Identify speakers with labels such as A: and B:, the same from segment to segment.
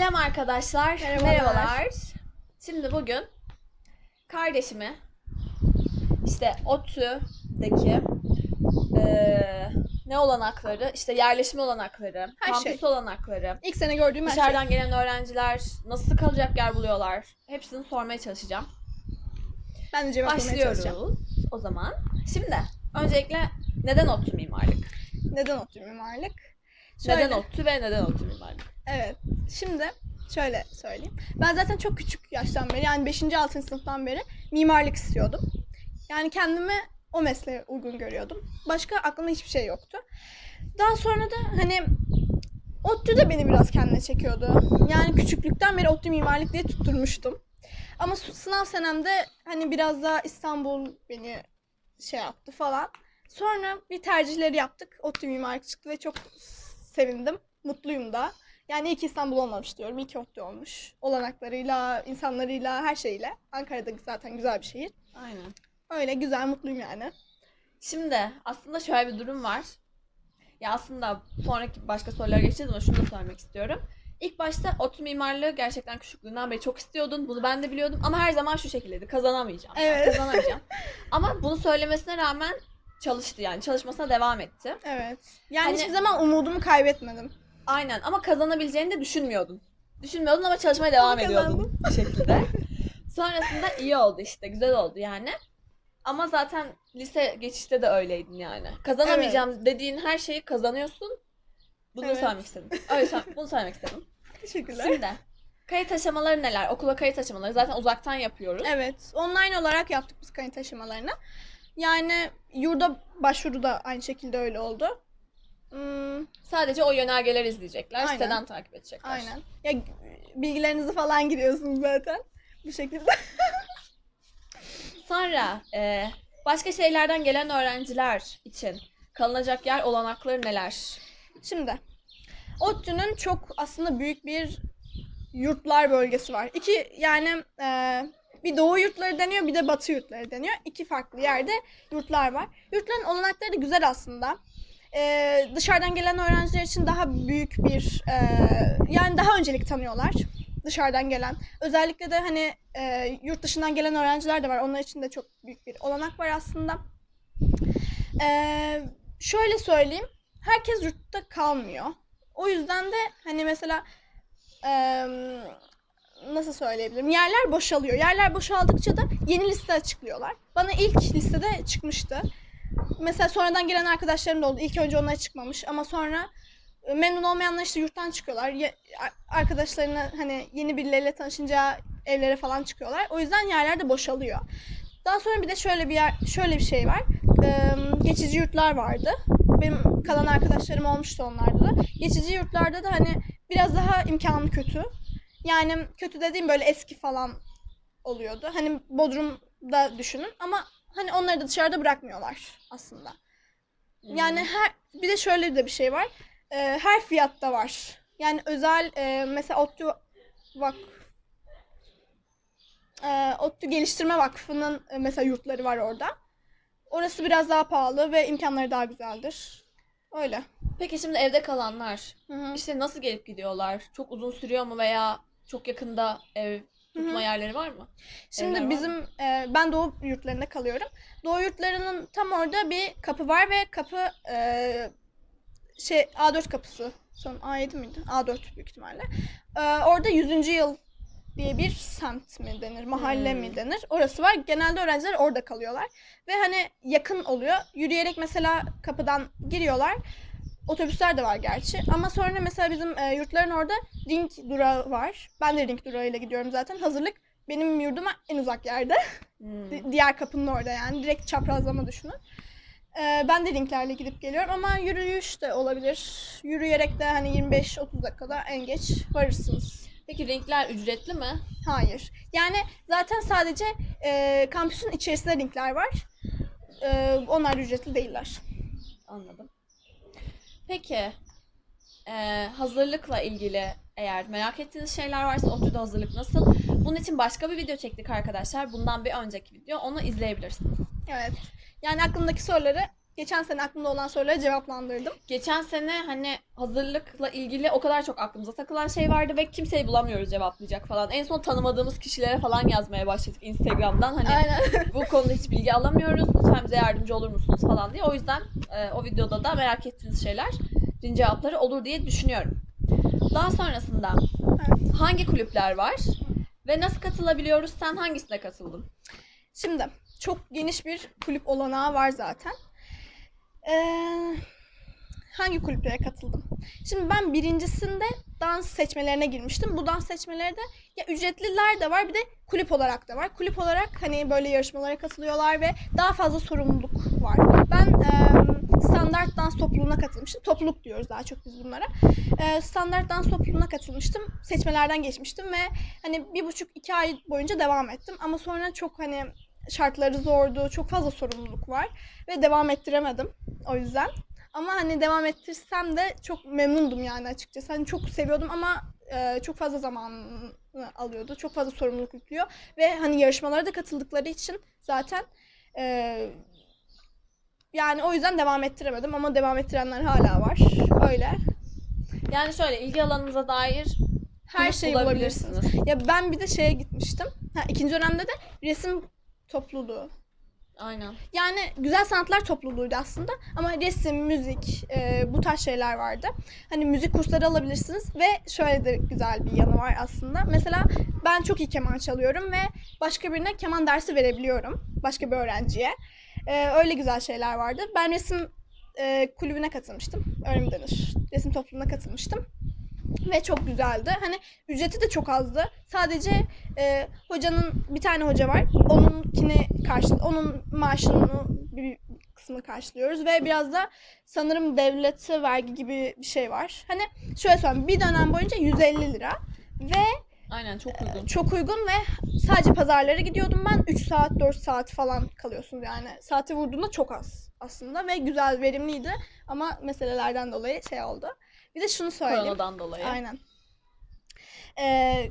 A: Selam arkadaşlar.
B: Merhabalar.
A: Şimdi bugün kardeşimi işte ODTÜ'deki eee, ne olanakları, işte yerleşme olanakları,
B: Her
A: kampüs
B: şey.
A: olanakları,
B: İlk sene gördüğüm her şey.
A: dışarıdan gelen öğrenciler nasıl kalacak yer buluyorlar hepsini sormaya çalışacağım.
B: Ben de cevap vermeye çalışacağım.
A: Başlıyoruz o zaman. Şimdi öncelikle neden ODTÜ mimarlık?
B: Neden ODTÜ mimarlık?
A: Neden
B: Şöyle-
A: ODTÜ ve neden ODTÜ mimarlık?
B: Evet. Şimdi şöyle söyleyeyim. Ben zaten çok küçük yaştan beri yani 5. 6. sınıftan beri mimarlık istiyordum. Yani kendimi o mesleğe uygun görüyordum. Başka aklımda hiçbir şey yoktu. Daha sonra da hani ODTÜ de beni biraz kendine çekiyordu. Yani küçüklükten beri ODTÜ mimarlık diye tutturmuştum. Ama sınav senemde hani biraz daha İstanbul beni şey yaptı falan. Sonra bir tercihleri yaptık. ODTÜ mimarlık çıktı ve çok sevindim. Mutluyum da. Yani iyi ki İstanbul olmamış diyorum. İyi ki ODTÜ olmuş. Olanaklarıyla, insanlarıyla, her şeyle. Ankara'da zaten güzel bir şehir.
A: Aynen.
B: Öyle güzel, mutluyum yani.
A: Şimdi aslında şöyle bir durum var. Ya aslında sonraki başka sorulara geçeceğiz ama şunu da söylemek istiyorum. İlk başta ODTÜ mimarlığı gerçekten küçüklüğünden beri çok istiyordun. Bunu ben de biliyordum ama her zaman şu şekildeydi. Kazanamayacağım.
B: Evet.
A: Kazanamayacağım. ama bunu söylemesine rağmen çalıştı yani. Çalışmasına devam etti.
B: Evet. Yani
A: Hani-
B: hiçbir zaman umudumu kaybetmedim.
A: Aynen ama kazanabileceğini de düşünmüyordun. Düşünmüyordun ama çalışmaya devam
B: Ama
A: ediyordun bir şekilde. Sonrasında iyi oldu işte. Güzel oldu yani. Ama zaten lise geçişte de öyleydin yani. Kazanamayacağım dediğin her şeyi kazanıyorsun. Bunu
B: Evet.
A: söylemek istedim. Öyle bunu söylemek istedim.
B: Teşekkürler.
A: Şimdi kayıt aşamaları neler? Okula kayıt aşamaları zaten uzaktan yapıyoruz.
B: Evet. Online olarak yaptık biz kayıt aşamalarını. Yani yurda başvuru da aynı şekilde öyle oldu. Hmm,
A: Sadece o yönergeleri izleyecekler.
B: Aynen.
A: Siteden takip edecekler.
B: aynen. Ya bilgilerinizi falan giriyorsunuz zaten. Bu şekilde.
A: Sonra e, başka şeylerden gelen öğrenciler için kalınacak yer olanakları neler?
B: Şimdi ODTÜ'nün çok aslında büyük bir yurtlar bölgesi var. İki yani e, bir doğu yurtları deniyor bir de batı yurtları deniyor. İki farklı yerde yurtlar var. Yurtların olanakları da güzel aslında. E, dışarıdan gelen öğrenciler için daha büyük bir e, yani daha öncelik tanıyorlar dışarıdan gelen. Özellikle de hani e, yurt dışından gelen öğrenciler de var. Onlar için de çok büyük bir olanak var aslında. E, şöyle söyleyeyim herkes yurtta kalmıyor. O yüzden de hani mesela eee, nasıl söyleyebilirim? Yerler boşalıyor. Yerler boşaldıkça da yeni liste açıklıyorlar. Bana ilk listede çıkmıştı. Mesela sonradan gelen arkadaşlarım da oldu. İlk önce onlara çıkmamış ama sonra e, memnun olmayanlar işte yurttan çıkıyorlar. Arkadaşlarına hani yeni birileriyle tanışınca evlere falan çıkıyorlar. O yüzden yerler de boşalıyor. Daha sonra bir de şöyle bir yer, şöyle bir şey var. Geçici yurtlar vardı benim kalan arkadaşlarım olmuştu onlarda da. Geçici yurtlarda da hani biraz daha imkanı kötü. Yani kötü dediğim böyle eski falan oluyordu. Hani Bodrum'da düşünün ama hani onları da dışarıda bırakmıyorlar aslında. Yani her bir de şöyle de bir şey var. Ee, her fiyatta var. Yani özel e, mesela ODTÜ Vak e, ODTÜ Geliştirme Vakfı'nın e, mesela yurtları var orada. Orası biraz daha pahalı ve imkanları daha güzeldir. Öyle.
A: Peki şimdi evde kalanlar
B: Hı hı.
A: işte nasıl gelip gidiyorlar? Çok uzun sürüyor mu veya çok yakında ev tutma
B: Hı hı.
A: yerleri var mı?
B: Şimdi
A: Evler
B: bizim e, ben doğu yurtlarında kalıyorum. Doğu yurtlarının tam orada bir kapı var ve kapı e, şey A4 kapısı. Son A7 miydi? A4 büyük ihtimalle. E, orada 100. yıl diye bir semt mi denir, mahalle
A: Hmm.
B: mi denir? Orası var. Genelde öğrenciler orada kalıyorlar. Ve hani yakın oluyor. Yürüyerek mesela kapıdan giriyorlar. Otobüsler de var gerçi. Ama sonra mesela bizim e, yurtların orada ring durağı var. Ben de ring durağıyla gidiyorum zaten. Hazırlık benim yurduma en uzak yerde.
A: Hmm.
B: Di- diğer kapının orada yani. Direkt çaprazlama düşünün. Ee, ben de linklerle gidip geliyorum ama yürüyüş de olabilir. Yürüyerek de hani 25-30 dakikada en geç varırsınız.
A: Peki renkler ücretli mi?
B: Hayır. Yani zaten sadece e, kampüsün içerisinde linkler var. E, onlar ücretli değiller.
A: Anladım. Peki e, hazırlıkla ilgili eğer merak ettiğiniz şeyler varsa ODTÜ'de hazırlık nasıl? Bunun için başka bir video çektik arkadaşlar. Bundan bir önceki video. Onu izleyebilirsiniz.
B: Evet. Yani aklımdaki soruları geçen sene aklımda olan soruları cevaplandırdım.
A: Geçen sene hani hazırlıkla ilgili o kadar çok aklımıza takılan şey vardı ve kimseyi bulamıyoruz cevaplayacak falan. En son tanımadığımız kişilere falan yazmaya başladık Instagram'dan. Hani
B: Aynen.
A: bu konuda hiç bilgi alamıyoruz. Lütfen bize yardımcı olur musunuz falan diye. O yüzden e, o videoda da merak ettiğiniz şeyler cevapları olur diye düşünüyorum. Daha sonrasında
B: Evet.
A: hangi kulüpler var ve nasıl katılabiliyoruz? Sen hangisine katıldın?
B: Şimdi çok geniş bir kulüp olanağı var zaten. Ee, hangi kulüplere katıldım? Şimdi ben birincisinde dans seçmelerine girmiştim. Bu dans seçmeleri de ya ücretliler de var bir de kulüp olarak da var. Kulüp olarak hani böyle yarışmalara katılıyorlar ve daha fazla sorumluluk var. Ben e, standart dans topluluğuna katılmıştım. Topluluk diyoruz daha çok biz bunlara. E, standart dans topluluğuna katılmıştım. Seçmelerden geçmiştim ve hani bir buçuk iki ay boyunca devam ettim. Ama sonra çok hani şartları zordu. Çok fazla sorumluluk var ve devam ettiremedim o yüzden. Ama hani devam ettirsem de çok memnundum yani açıkçası. Hani çok seviyordum ama e, çok fazla zaman alıyordu. Çok fazla sorumluluk yüklüyor ve hani yarışmalara da katıldıkları için zaten e, yani o yüzden devam ettiremedim ama devam ettirenler hala var. Öyle.
A: Yani şöyle ilgi alanınıza dair
B: Her şeyi bulabilirsiniz. Ya ben bir de şeye gitmiştim. Ha, ikinci dönemde de resim topluluğu.
A: Aynen.
B: Yani güzel sanatlar topluluğuydu aslında ama resim, müzik e, bu tarz şeyler vardı. Hani müzik kursları alabilirsiniz ve şöyle de güzel bir yanı var aslında. Mesela ben çok iyi keman çalıyorum ve başka birine keman dersi verebiliyorum. Başka bir öğrenciye. E, öyle güzel şeyler vardı. Ben resim e, kulübüne katılmıştım. Öyle mi denir? Resim topluluğuna katılmıştım. Ve çok güzeldi. Hani ücreti de çok azdı. Sadece e, hocanın bir tane hoca var. Onunkini karşı, onun maaşının bir kısmını karşılıyoruz ve biraz da sanırım devlete vergi gibi bir şey var. Hani şöyle söyleyeyim bir dönem boyunca 150 lira ve
A: Aynen çok uygun.
B: çok uygun ve sadece pazarlara gidiyordum ben 3 saat 4 saat falan kalıyorsun yani. Saati vurduğunda çok az aslında ve güzel verimliydi ama meselelerden dolayı şey oldu. Bir de şunu söyleyeyim.
A: Koronadan dolayı.
B: Aynen. Ee,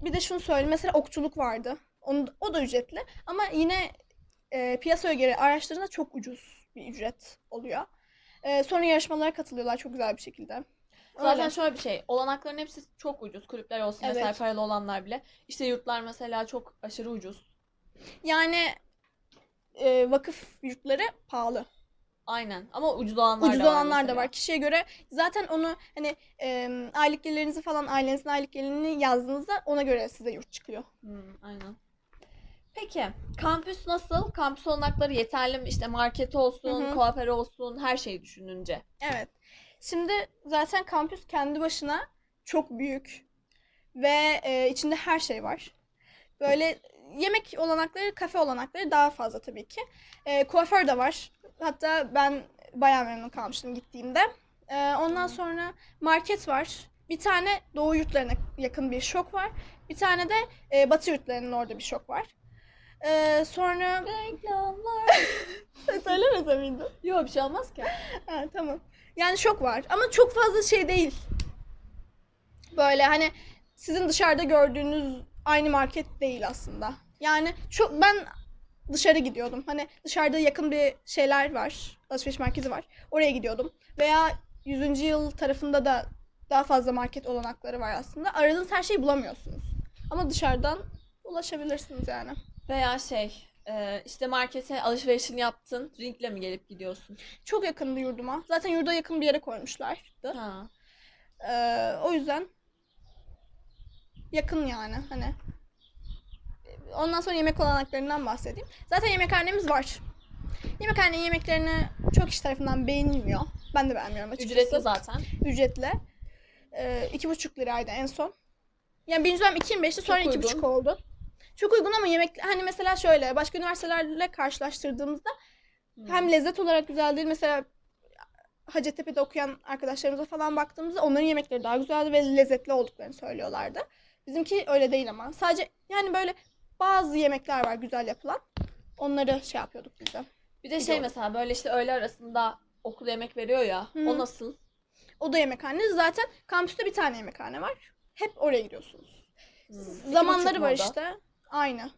B: bir de şunu söyleyeyim. Mesela okçuluk vardı. Onu, o da ücretli. Ama yine e, piyasaya göre araçlarında çok ucuz bir ücret oluyor. Ee, sonra yarışmalara katılıyorlar çok güzel bir şekilde.
A: Zaten
B: Öyle.
A: şöyle bir şey. Olanakların hepsi çok ucuz. Kulüpler olsun
B: Evet.
A: mesela paralı olanlar bile. İşte yurtlar mesela çok aşırı ucuz.
B: Yani e, vakıf yurtları pahalı.
A: Aynen. Ama ucuz olanlar
B: Ucuz
A: da var
B: olanlar da
A: mesela.
B: var. Kişiye göre zaten onu hani e, aylık gelirinizi falan ailenizin aylık gelirini yazdığınızda ona göre size yurt çıkıyor.
A: Hmm, aynen. Peki kampüs nasıl? Kampüs olanakları yeterli mi? İşte market olsun,
B: Hı hı.
A: kuaför olsun, her şeyi düşününce.
B: Evet. Şimdi zaten kampüs kendi başına çok büyük ve e, içinde her şey var. Böyle yemek olanakları, kafe olanakları daha fazla tabii ki. E, kuaför de var. Hatta ben bayağı memnun kalmıştım gittiğimde. E, ondan sonra market var. Bir tane doğu yurtlarına yakın bir şok var. Bir tane de e, batı yurtlarının orada bir şok var. E, sonra...
A: Reklamlar.
B: Söylemese miydim?
A: Yok bir şey olmaz ki.
B: Ha, tamam. Yani şok var ama çok fazla şey değil. Böyle hani sizin dışarıda gördüğünüz aynı market değil aslında. Yani çok ben dışarı gidiyordum. Hani dışarıda yakın bir şeyler var. Alışveriş merkezi var. Oraya gidiyordum. Veya 100. yıl tarafında da daha fazla market olanakları var aslında. Aradığınız her şeyi bulamıyorsunuz. Ama dışarıdan ulaşabilirsiniz yani.
A: Veya şey e, işte markete alışverişini yaptın. Drinkle mi gelip gidiyorsun?
B: Çok yakındı yurduma. Zaten yurda yakın bir yere koymuşlardı.
A: Ha.
B: Ee, o yüzden yakın yani hani. Ondan sonra yemek olanaklarından bahsedeyim. Zaten yemekhanemiz var. Yemekhane yemeklerini çok kişi tarafından beğenilmiyor. Ben de beğenmiyorum açıkçası.
A: Ücretli zaten.
B: Ücretli. Ee, iki buçuk liraydı en son. Yani birinci dönem 2.25'ti sonra
A: Çok
B: iki buçuk oldu. Çok uygun ama yemek hani mesela şöyle başka üniversitelerle karşılaştırdığımızda
A: Hmm.
B: hem lezzet olarak güzel değil. Mesela Hacettepe'de okuyan arkadaşlarımıza falan baktığımızda onların yemekleri daha güzeldi ve lezzetli olduklarını söylüyorlardı. Bizimki öyle değil ama. Sadece yani böyle bazı yemekler var güzel yapılan. Onları şey yapıyorduk biz de.
A: Bir de şey
B: Gidiyorum.
A: mesela böyle işte öğle arasında okul yemek veriyor ya.
B: Hı.
A: O nasıl?
B: O da yemekhane. Zaten kampüste bir tane yemekhane var. Hep oraya gidiyorsunuz.
A: Hmm. İki
B: Zamanları
A: buçuk
B: var işte. Aynı.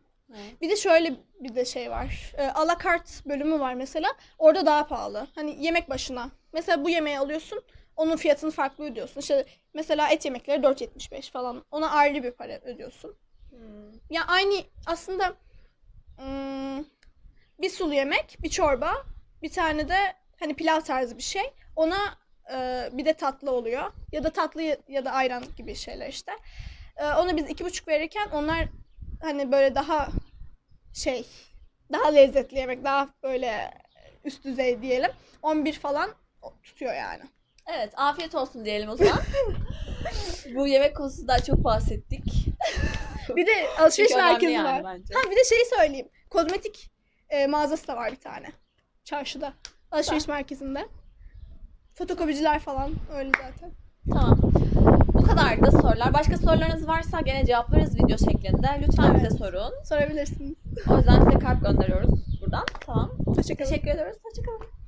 B: Bir de şöyle bir de şey var. E, alakart bölümü var mesela. Orada daha pahalı. Hani yemek başına. Mesela bu yemeği alıyorsun. Onun fiyatını farklı ödüyorsun. İşte mesela et yemekleri 4.75 falan. Ona ayrı bir para ödüyorsun.
A: Hmm.
B: Ya aynı aslında ım, bir sulu yemek, bir çorba, bir tane de hani pilav tarzı bir şey. Ona e, bir de tatlı oluyor. Ya da tatlı ya- da ayran gibi şeyler işte. E, ona biz iki buçuk verirken onlar hani böyle daha şey daha lezzetli yemek, daha böyle üst düzey diyelim. 11 falan tutuyor yani.
A: Evet, afiyet olsun diyelim o zaman. Bu yemek konusundan çok bahsettik.
B: Bir de alışveriş
A: Çünkü önemli
B: merkezi
A: yani
B: var.
A: bence.
B: Ha bir de şeyi söyleyeyim. Kozmetik e, mağazası da var bir tane. Çarşıda. Alışveriş merkezinde. Fotokopiciler falan öyle zaten.
A: Tamam. Bu kadar da sorular. Başka sorularınız varsa gene cevaplarız video şeklinde. Lütfen bize sorun.
B: Sorabilirsiniz.
A: O yüzden size kalp gönderiyoruz buradan. Tamam.
B: Teşekkür ederim.
A: Teşekkür ediyoruz. Hoşçakalın.